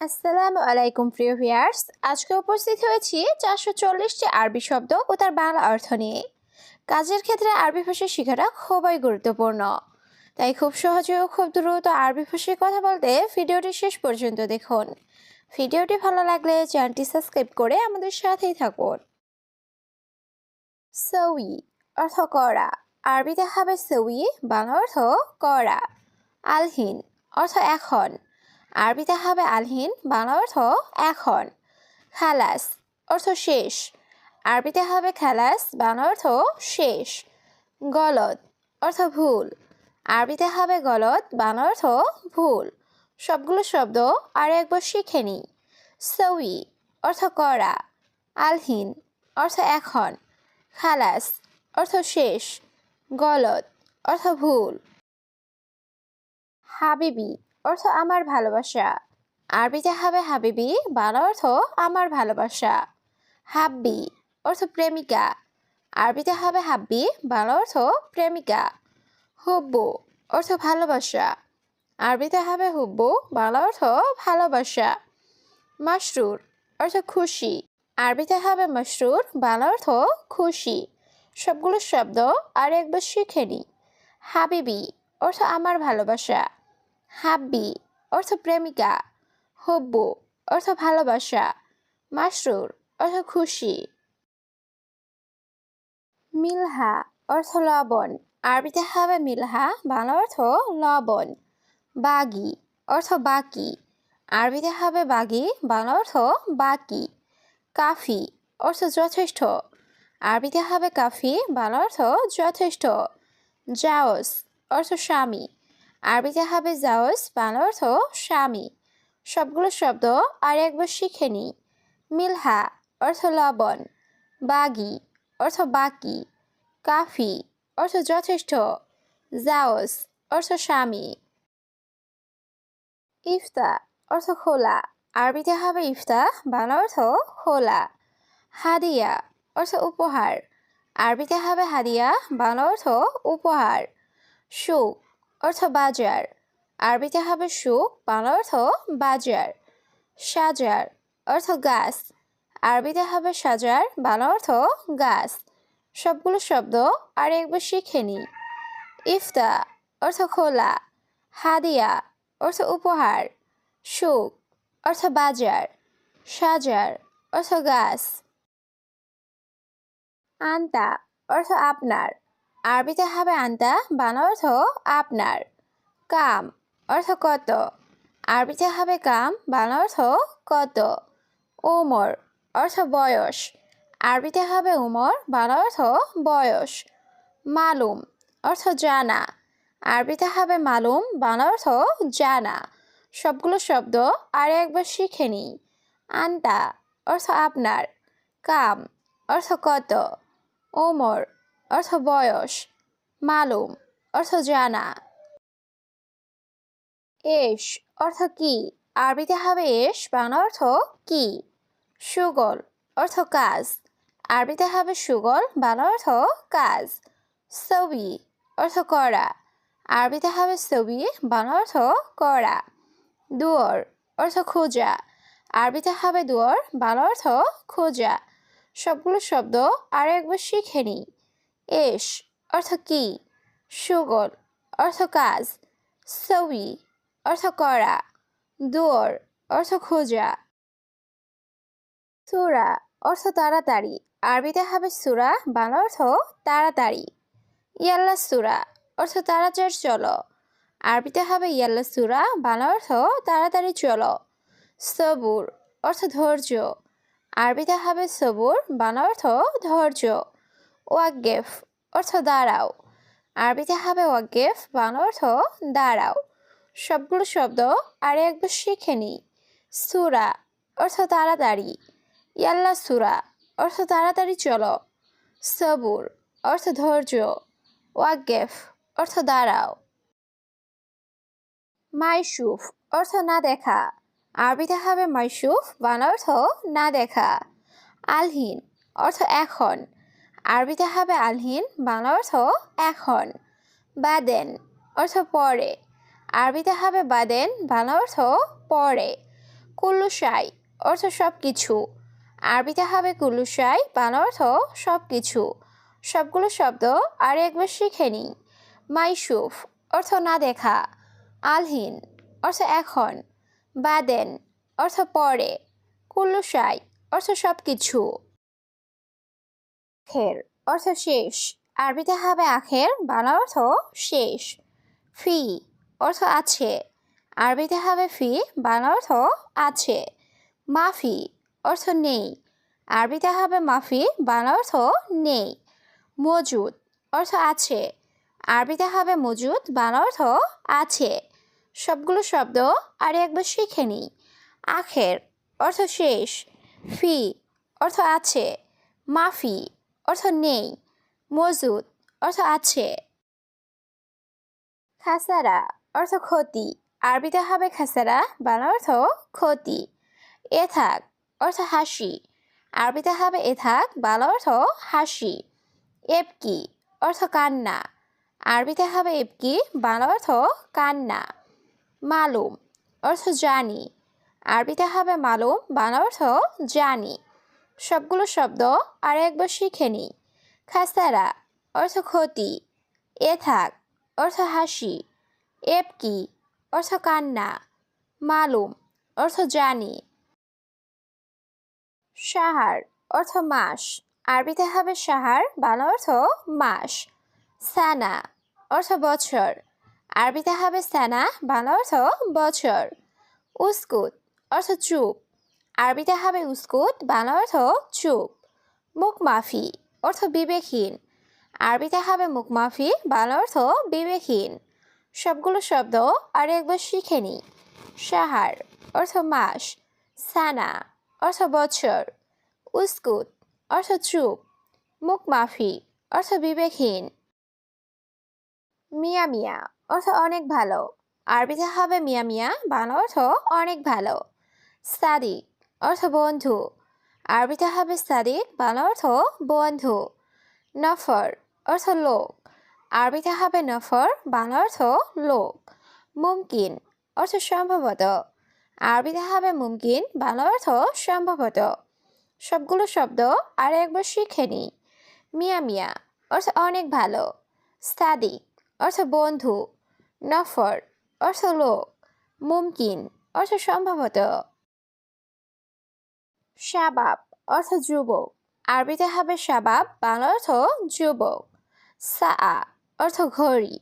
আসসালামু আলাইকুম, প্রিয় ভিয়ার্স আজকে উপস্থিত হয়েছি চারশো চল্লিশটি আরবি শব্দ ও তার বাংলা অর্থ নিয়ে। কাজের ক্ষেত্রে আরবি ভাষা শেখাটা খুবই গুরুত্বপূর্ণ। তাই খুব সহজে ও খুব দ্রুত আরবি ভাষায় কথা বলতে ভিডিওটি শেষ পর্যন্ত দেখুন। ভিডিওটি ভালো লাগলে চ্যানেলটি সাবস্ক্রাইব করে আমাদের সাথেই থাকুন। সউই অর্থ করা আরবিতে হবে সউই বাংলা অর্থ করা আলহিন অর্থ এখন। আরবিতে হবে আলহিন, বাংলা অর্থ এখন। খালাস, অর্থ শেষ। আরবিতে হবে খালাস, বাংলা অর্থ শেষ। গলত অর্থ ভুল। আরবিতে হবে গলত বাংলা অর্থ ভুল। সবগুলো শব্দ আর একবার শিখে নিই। সউই অর্থ করা। আলহিন, অর্থ এখন। খালাস, অর্থ শেষ। গলত অর্থ ভুল। হাবিবি অর্থ আমার ভালোবাসা। আরবিতে হবে হাবিবি, বাংলা অর্থ আমার ভালোবাসা। হাব্বি অর্থ প্রেমিকা। আরবিতে হবে হাব্বি, বাংলা অর্থ প্রেমিকা। হুব্বু অর্থ ভালোবাসা। আরবিতে হবে হুব্বু, বাংলা অর্থ ভালোবাসা। মাসরুর অর্থ খুশি। আরবিতে হবে মাসরুর বাংলা অর্থ খুশি। সবগুলো শব্দ আর একবার শিখে নিই হাবিবি অর্থ আমার ভালোবাসা। হাব্বি, অর্থ প্রেমিকা। হব্বু, অর্থ ভালোবাসা। মাসরুর অর্থ খুশি। মিলহা, অর্থ লবণ। আরবিতে হবে মিলহা, বাংলা অর্থ লবণ। বাগি, অর্থ বাকি। আরবিতে হবে বাগি, বাংলা অর্থ বাকি। কাফি, অর্থ যথেষ্ট। আরবিতে হবে কাফি, বাংলা অর্থ যথেষ্ট। জাওস, অর্থ স্বামী। আরবিতে হবে জাওস বাংলা অর্থ স্বামী। সবগুলো শব্দ আর একবার শিখে নিই। মিলহা, অর্থ লবণ। বাগি, অর্থ বাকি। কাফি, অর্থ যথেষ্ট। জাওস অর্থ স্বামী। ইফতা, অর্থ খোলা। আরবিতে হবে ইফতা, বাংলা অর্থ খোলা। হাদিয়া, অর্থ উপহার। আরবিতে হবে হাদিয়া, বাংলা অর্থ উপহার। সুখ অর্থ বাজার। আরবিতে হবে সুখ, বাংলা অর্থ বাজার। সাজার অর্থ গাছ। আরবিতে হবে সাজার, বাংলা অর্থ গাছ। সবগুলো শব্দ আর একবার শিখে নি। ইফতা অর্থ খোলা। হাদিয়া অর্থ উপহার। সুখ অর্থ বাজার। সাজার অর্থ গাছ। আন্তা অর্থ আপনার। আরবিতে হবে আন্তা বাংলা অর্থ আপনার। কাম, অর্থ কত? আরবিতে হবে কাম বাংলা অর্থ কত? ওমর, অর্থ বয়স। আরবিতে হবে উমর বাংলা অর্থ বয়স। মালুম, অর্থ জানা। আরবিতে হবে মালুম বাংলা অর্থ জানা। সবগুলো শব্দ আর একবার শিখে নিই। আন্তা, অর্থ আপনার। কাম, অর্থ কত? ওমর অর্থ বয়স, মালুম, অর্থ জানা। এস, অর্থ কি? আরবিতে হবে এস, বাংলা অর্থ কি? সুগল, অর্থ কাজ। আরবিতে হবে সুগল, বাংলা অর্থ কাজ। ছবি অর্থ করা। আরবিতে হবে ছবি বাংলা অর্থ করা। দুয়ার, অর্থ খোঁজা। আরবিতে হবে দুয়ার, বাংলা অর্থ খোঁজা। সবগুলো শব্দ আর একবার শিখে নিই। এস অর্থ কি? সুগল, অর্থ কাজ। ছবি অর্থ করা। দুয়ার, অর্থ খোঁজা। সুরা, অর্থ তাড়াতাড়ি। আরবিতে হবে সুরা, বাংলা অর্থ তাড়াতাড়ি। ইয়াল্লা সুরা, অর্থ তাড়াতাড়ি চলো। আরবিতে হবে ইয়াল্লা সুরা, বাংলা অর্থ তাড়াতাড়ি চলো। সবুর, অর্থ ধৈর্য। আরবিতে হবে সবুর, বাংলা অর্থ ধৈর্য। ওয়াগেফ অর্থ দাঁড়াও। আরবিতে হবে ওয়াগেফ বাংলা অর্থ দাঁড়াও। সবগুলো শব্দ আর একবার শিখে নিই। সুরা অর্থ তাড়াতাড়ি। ইয়াল্লা সুরা অর্থ তাড়াতাড়ি চলো। সবুর অর্থ ধৈর্য। ওয়াগেফ অর্থ দাঁড়াও। মাইসুফ অর্থ না দেখা। আরবিতে হবে মাইসুফ বাংলা অর্থ না দেখা। আলহীন অর্থ এখন। আরবিতে হবে আলহিন বাংলা অর্থ এখন। বাদেন, অর্থ পরে। আরবিতে হবে বাদেন বাংলা অর্থ পরে। কুল্লুসাই অর্থ সব কিছু আরবিতে হবে কুল্লুসাই বাংলা অর্থ সব কিছু সবগুলো শব্দ আর একবার শিখে নিই। মাইসুফ, অর্থ না দেখা। আলহিন, অর্থ এখন। বাদেন, অর্থ পরে। কুল্লুসাই অর্থ সব কিছু আখের অর্থ শেষ। আরবিতে হবে আখের, বাংলা অর্থ শেষ। ফি অর্থ আছে। আরবিতে হবে ফি, বাংলা অর্থ আছে। মাফি অর্থ নেই। আরবিতে হবে মাফি, বাংলা অর্থ নেই। মজুদ অর্থ আছে। আরবিতে হবে মজুদ, বাংলা অর্থ আছে। সবগুলো শব্দ আর একবার শিখে নিই। আখের অর্থ শেষ। ফি অর্থ আছে। মাফি অর্থ নেই, মজুদ অর্থ আছে। খাসারা অর্থ ক্ষতি, আরবিতে হবে খাসারা, বাংলা অর্থ ক্ষতি। এ থাক অর্থ হাসি, আরবিতে হবে এ থাক বাংলা অর্থ হাসি। এপকি অর্থ কান্না, আরবিতে হবে এপকি, বাংলা অর্থ কান্না। মালুম অর্থ জানি, আরবিতে হবে মালুম, বাংলা অর্থ জানি। সবগুলো শব্দ আর একবার শিখে নিই। খাসারা, অর্থ ক্ষতি। এ থাক, অর্থ হাসি। এপকি অর্থ কান্না। মালুম, অর্থ জানি। সাহার, অর্থ মাস। আরবিতে হবে সাহার, বাংলা অর্থ মাস। সানা, অর্থ বছর। আরবিতে হবে সানা, বাংলা অর্থ বছর। উস্কুত, অর্থ চুপ। আরবিতে হবে উস্কুত বাংলা অর্থ চুপ মুখ মাফি অর্থ বিবেকহীন। আরবিতে হবে মুখ মাফি বাংলা অর্থ বিবেকহীন। সবগুলো শব্দ আর একবার শিখে নিই সাহার, অর্থ মাস। সানা, অর্থ বছর। উস্কুত, অর্থ চুপ। মুখ মাফি অর্থ বিবেকহীন। মিয়া মিয়া, অর্থ অনেক ভালো। আরবিতে হবে মিয়া মিয়া বাংলা অর্থ অনেক ভালো। সাদিক অর্থ বন্ধু। আরবিতে হবে সাদিক, বাংলা অর্থ বন্ধু। নফর, অর্থ লোক। আরবিতে হবে নফর, বাংলা অর্থ লোক। মুমকিন, অর্থ সম্ভবত। আরবিতে হবে মুমকিন, বাংলা অর্থ সম্ভবত। সবগুলো শব্দ আর একবার শিখে নিই। মিয়া মিয়া, অর্থ অনেক ভালো। সাদিক, অর্থ বন্ধু। নফর, অর্থ লোক। মুমকিন, অর্থ সম্ভবত। শাবাব অর্থ যুবক। আরবিতে হবে শাবাব, বাংলা অর্থ যুবক। সা অর্থ ঘড়ি।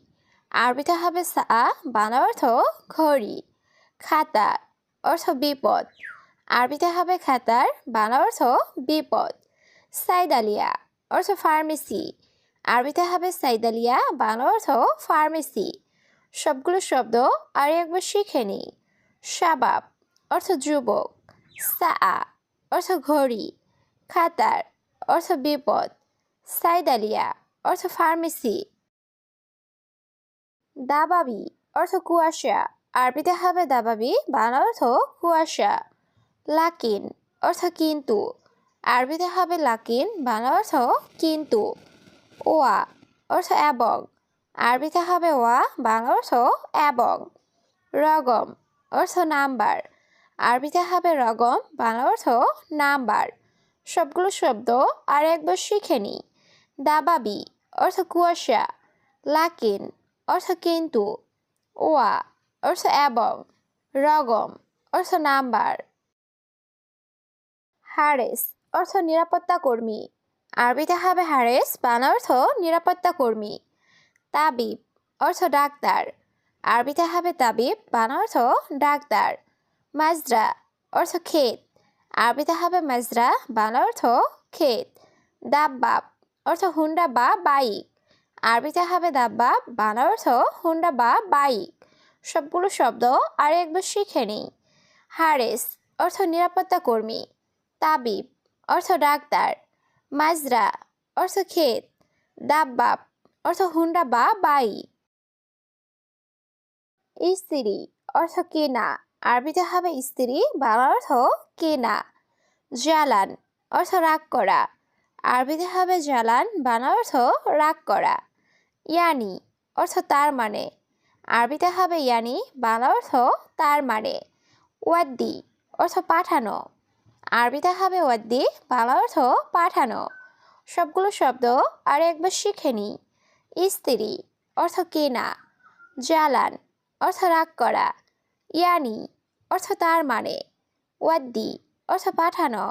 আরবিতে হবে সা বাংলা অর্থ ঘড়ি। খাতা অর্থ বিপদ। আরবিতে হবে খাতার, বাংলা অর্থ বিপদ। সাইদালিয়া অর্থ ফার্মেসি। আরবিতে হবে সাইদালিয়া, বাংলা অর্থ ফার্মেসি। সবগুলো শব্দ আর একবার শিখে নিই। শাবাব অর্থ যুবক। সা অর্থ ঘড়ি, খাতার অর্থ বিপদ, সাইদালিয়া অর্থ ফার্মেসি। দাবাবি অর্থ কুয়াশা, আরবিতে হবে দাবাবি বাংলা অর্থ কুয়াশা। লাকিন অর্থ কিন্তু, আরবিতে হবে লাকিন বাংলা অর্থ কিন্তু। ওয়া অর্থ এবং আরবিতে হবে ওয়া বাংলা অর্থ এবং রগম অর্থ নাম্বার আরবিতে হবে রগম, বাংলা অর্থ নাম্বার। সবগুলো শব্দ আর একবার শিখে নিই দাবাবি, অর্থ কুয়াশা। লাকিন, অর্থ কিন্তু। ওয়া, অর্থ এবং। রগম, অর্থ নাম্বার। হারেস, অর্থ নিরাপত্তা কর্মী। আরবিতে হবে হারেস, বাংলা অর্থ নিরাপত্তা কর্মী। তাবিব, অর্থ ডাক্তার। আরবিতে হবে তাবিব, বাংলা অর্থ ডাক্তার। মাজরা অর্থ ক্ষেত। আরবিতে হবে মাজরা বাংলা অর্থ ক্ষেত। দাব্বাব অর্থ হুন্ডা বা বাইক। আরবিতে হবে দাব্বাব বাংলা অর্থ হুন্ডা বা বাইক। সবগুলো শব্দ আর একবার শিখে নিই। হারেস অর্থ নিরাপত্তা কর্মী। তাবিব অর্থ ডাক্তার। মাজরা অর্থ ক্ষেত। দাব্বাব অর্থ হুন্ডা বা বাইক। স্ত্রী অর্থ কেনা। আরবিতে হবে স্ত্রী বাংলা অর্থ কেনা জালান অর্থ রাগ করা। আরবিতে হবে জালান বাংলা অর্থ রাগ করা। ইয়ানি, অর্থ তার মানে। আরবিতে হবে ইয়ানি বাংলা অর্থ তার মানে। ওয়াদ্দি, অর্থ পাঠানো। আরবিতে হবে ওয়াদ্দি বাংলা অর্থ পাঠানো। সবগুলো শব্দ আর একবার শিখে নিই। স্ত্রী, অর্থ কেনা। জ্বালান, অর্থ রাগ করা। ইয়ানি অর্থ তার মানে। ওয়াদ্দি অর্থ পাঠানো।